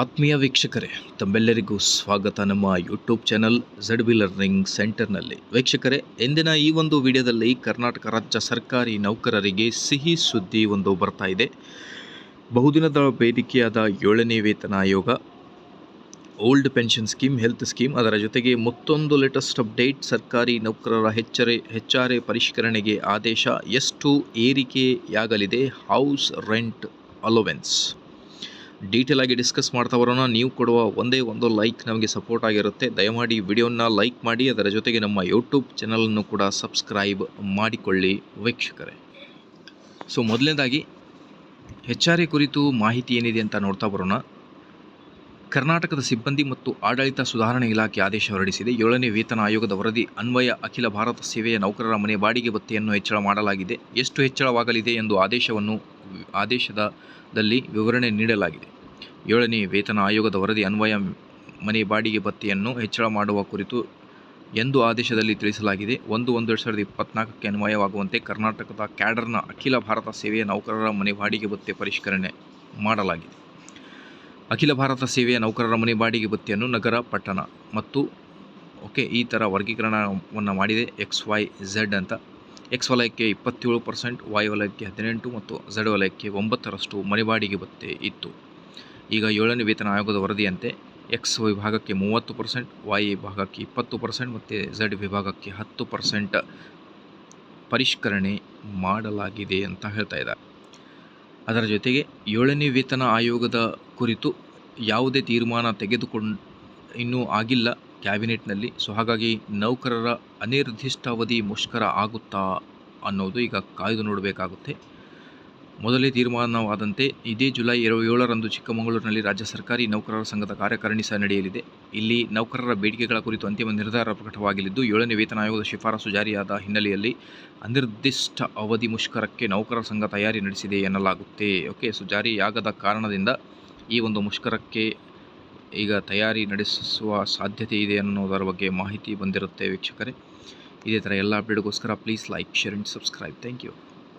ಆತ್ಮೀಯ ವೀಕ್ಷಕರೇ, ತಮ್ಮೆಲ್ಲರಿಗೂ ಸ್ವಾಗತ. ನಮ್ಮ YouTube channel Z B learning ಸೆಂಟರ್ನಲ್ಲಿ ವೀಕ್ಷಕರೇ, ಇಂದಿನ ಈ ಒಂದು ವಿಡಿಯೋದಲ್ಲಿ ಕರ್ನಾಟಕ ರಾಜ್ಯ ಸರ್ಕಾರಿ ನೌಕರರಿಗೆ ಸಿಹಿ ಸುದ್ದಿ ಒಂದು ಬರ್ತಾ ಇದೆ. ಬಹುದಿನದ ಬೇಡಿಕೆಯಾದ ಏಳನೇ ವೇತನ ಆಯೋಗ, old pension scheme, health scheme, ಅದರ ಜೊತೆಗೆ ಮತ್ತೊಂದು ಲೇಟೆಸ್ಟ್ ಅಪ್ಡೇಟ್ ಸರ್ಕಾರಿ ನೌಕರರ ಹೆಚ್ಚರೆ, ಹೆಚ್ಚಾರೆ ಪರಿಷ್ಕರಣೆಗೆ ಆದೇಶ ಎಷ್ಟು ಏರಿಕೆಯಾಗಲಿದೆ ಹೌಸ್ ರೆಂಟ್ ಅಲೋವೆನ್ಸ್ ಡೀಟೇಲ್ ಆಗಿ ಡಿಸ್ಕಸ್ ಮಾಡ್ತಾ ಬರೋಣ. ನೀವು ಕೊಡುವ ಒಂದೇ ಒಂದು ಲೈಕ್ ನಮಗೆ ಸಪೋರ್ಟ್ ಆಗಿರುತ್ತೆ. ದಯಮಾಡಿ ವಿಡಿಯೋನ ಲೈಕ್ ಮಾಡಿ. ಅದರ ಜೊತೆಗೆ ನಮ್ಮ ಯೂಟ್ಯೂಬ್ ಚಾನಲನ್ನು ಕೂಡ ಸಬ್ಸ್ಕ್ರೈಬ್ ಮಾಡಿಕೊಳ್ಳಿ ವೀಕ್ಷಕರೇ. ಸೊ ಮೊದಲನೇದಾಗಿ ಎಚ್ ಕುರಿತು ಮಾಹಿತಿ ಏನಿದೆ ಅಂತ ನೋಡ್ತಾ ಬರೋಣ. ಕರ್ನಾಟಕದ ಸಿಬ್ಬಂದಿ ಮತ್ತು ಆಡಳಿತ ಸುಧಾರಣೆ ಇಲಾಖೆ ಆದೇಶ ಹೊರಡಿಸಿದೆ. ಏಳನೇ ವೇತನ ಆಯೋಗದ ವರದಿ, ಅನ್ವಯ ಅಖಿಲ ಭಾರತ ಸೇವೆಯ ನೌಕರರ ಮನೆ ಬಾಡಿಗೆ ಭತ್ತೆಯನ್ನು ಹೆಚ್ಚಳ ಮಾಡಲಾಗಿದೆ. ಎಷ್ಟು ಹೆಚ್ಚಳವಾಗಲಿದೆ ಎಂದು ಆದೇಶವನ್ನು, ಆದೇಶದಲ್ಲಿ ವಿವರಣೆ ನೀಡಲಾಗಿದೆ. ಏಳನೇ ವೇತನ ಆಯೋಗದ ವರದಿ, ಅನ್ವಯ ಮನೆ ಬಾಡಿಗೆ ಭತ್ತೆಯನ್ನು ಹೆಚ್ಚಳ ಮಾಡುವ ಕುರಿತು ಎಂದು ಆದೇಶದಲ್ಲಿ ತಿಳಿಸಲಾಗಿದೆ. ಒಂದು ಒಂದು ಎರಡು ಸಾವಿರದ ಇಪ್ಪತ್ನಾಲ್ಕಕ್ಕೆ ಅನ್ವಯವಾಗುವಂತೆ ಕರ್ನಾಟಕದ ಕ್ಯಾಡರ್ನ ಅಖಿಲ ಭಾರತ ಸೇವೆಯ ನೌಕರರ ಮನೆ ಬಾಡಿಗೆ ಭತ್ತೆ ಪರಿಷ್ಕರಣೆ ಮಾಡಲಾಗಿದೆ. ಅಖಿಲ ಭಾರತ ಸೇವೆಯ ನೌಕರರ ಮನೆ ಬಾಡಿಗೆ ಭತ್ಯೆಯನ್ನು ನಗರ, ಪಟ್ಟಣ ಮತ್ತು, ಓಕೆ, ಈ ಥರ ವರ್ಗೀಕರಣವನ್ನು ಮಾಡಿದೆ ಎಕ್ಸ್ ವೈ ಝೆಡ್ ಅಂತ. ಎಕ್ಸ್ ವಲಯಕ್ಕೆ ಇಪ್ಪತ್ತೇಳು ಪರ್ಸೆಂಟ್ ವೈ ವಲಯಕ್ಕೆ ಹದಿನೆಂಟು ಮತ್ತು ಝೆಡ್ ವಲಯಕ್ಕೆ ಒಂಬತ್ತರಷ್ಟು ಮನೆ ಬಾಡಿಗೆ ಭತ್ಯೆ ಇತ್ತು. ಈಗ ಏಳನೇ ವೇತನ ಆಯೋಗದ ವರದಿಯಂತೆ ಎಕ್ಸ್ ವಿಭಾಗಕ್ಕೆ ಮೂವತ್ತು ಪರ್ಸೆಂಟ್ ವೈ ವಿಭಾಗಕ್ಕೆ ಇಪ್ಪತ್ತು ಪರ್ಸೆಂಟ್ ಮತ್ತು ಝೆಡ್ ವಿಭಾಗಕ್ಕೆ ಹತ್ತು ಪರ್ಸೆಂಟ್ ಪರಿಷ್ಕರಣೆ ಮಾಡಲಾಗಿದೆ ಅಂತ ಹೇಳ್ತಾ ಇದ್ದಾರೆ. ಅದರ ಜೊತೆಗೆ ಏಳನೇ ವೇತನ ಆಯೋಗದ ಕುರಿತು ಯಾವುದೇ ತೀರ್ಮಾನ ತೆಗೆದುಕೊಂಡು ಇನ್ನೂ ಆಗಿಲ್ಲ. ಕ್ಯಾಬಿನೆಟ್ನಲ್ಲಿ ಸೊ ಹಾಗಾಗಿ ನೌಕರರ ಅನಿರ್ದಿಷ್ಟಾವಧಿ ಮುಷ್ಕರ ಆಗುತ್ತಾ ಅನ್ನೋದು ಈಗ ಕಾಯ್ದು ನೋಡಬೇಕಾಗುತ್ತೆ. ಮೊದಲೇ ತೀರ್ಮಾನವಾದಂತೆ ಇದೇ ಜುಲೈ ಇರುವ ಏಳರಂದು ಚಿಕ್ಕಮಗಳೂರಿನಲ್ಲಿ ರಾಜ್ಯ ಸರ್ಕಾರಿ ನೌಕರರ ಸಂಘದ ಕಾರ್ಯಕಾರಿಣಿ ಸಹ ನಡೆಯಲಿದೆ. ಇಲ್ಲಿ ನೌಕರರ ಬೇಡಿಕೆಗಳ ಕುರಿತು ಅಂತಿಮ ನಿರ್ಧಾರ ಪ್ರಕಟವಾಗಲಿದ್ದು, ಏಳನೇ ವೇತನ ಆಯೋಗದ ಶಿಫಾರಸು ಜಾರಿಯಾದ ಹಿನ್ನೆಲೆಯಲ್ಲಿ ಅನಿರ್ದಿಷ್ಟ ಅವಧಿ ಮುಷ್ಕರಕ್ಕೆ ನೌಕರರ ಸಂಘ ತಯಾರಿ ನಡೆಸಿದೆ ಎನ್ನಲಾಗುತ್ತೆ. ಓಕೆ, ಸೊ ಜಾರಿಯಾಗದ ಕಾರಣದಿಂದ ಈ ಒಂದು ಮುಷ್ಕರಕ್ಕೆ ಈಗ ತಯಾರಿ ನಡೆಸುವ ಸಾಧ್ಯತೆ ಇದೆ ಅನ್ನೋದರ ಬಗ್ಗೆ ಮಾಹಿತಿ ಬಂದಿರುತ್ತೆ ವೀಕ್ಷಕರೇ. ಇದೇ ಥರ ಎಲ್ಲ ಅಪ್ಡೇಟ್ಗೋಸ್ಕರ please like, share and subscribe. Thank you.